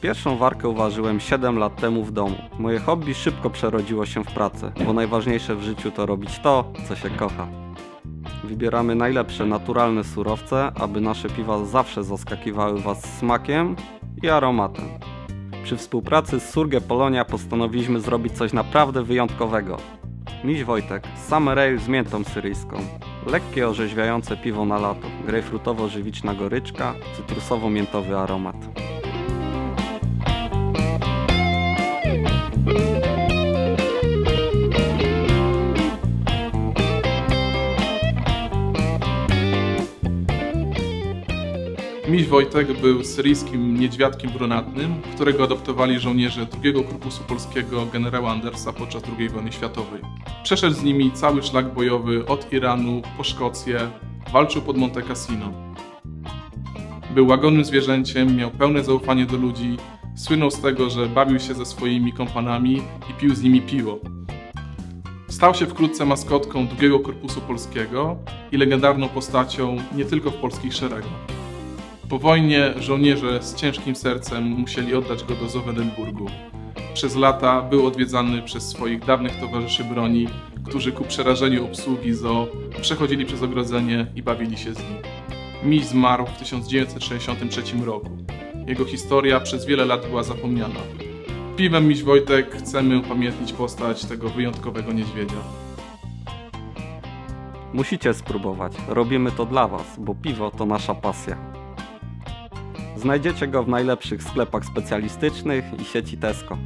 Pierwszą warkę uważyłem 7 lat temu w domu. Moje hobby szybko przerodziło się w pracę, bo najważniejsze w życiu to robić to, co się kocha. Wybieramy najlepsze naturalne surowce, aby nasze piwa zawsze zaskakiwały Was smakiem i aromatem. Przy współpracy z Surge Polonia postanowiliśmy zrobić coś naprawdę wyjątkowego. Miś Wojtek, Summer Ale z miętą syryjską. Lekkie orzeźwiające piwo na lato, grejpfrutowo-żywiczna goryczka, cytrusowo-miętowy aromat. Miś Wojtek był syryjskim niedźwiadkiem brunatnym, którego adoptowali żołnierze II Korpusu Polskiego generała Andersa podczas II wojny światowej. Przeszedł z nimi cały szlak bojowy od Iranu po Szkocję, walczył pod Monte Cassino. Był łagodnym zwierzęciem, miał pełne zaufanie do ludzi, słynął z tego, że bawił się ze swoimi kompanami i pił z nimi piwo. Stał się wkrótce maskotką II Korpusu Polskiego i legendarną postacią nie tylko w polskich szeregach. Po wojnie żołnierze z ciężkim sercem musieli oddać go do Zowedenburgu. Przez lata był odwiedzany przez swoich dawnych towarzyszy broni, którzy ku przerażeniu obsługi ZO przechodzili przez ogrodzenie i bawili się z nim. Miś zmarł w 1963 roku. Jego historia przez wiele lat była zapomniana. Piwem Miś Wojtek chcemy upamiętnić postać tego wyjątkowego niedźwiedzia. Musicie spróbować. Robimy to dla Was, bo piwo to nasza pasja. Znajdziecie go w najlepszych sklepach specjalistycznych i sieci Tesco.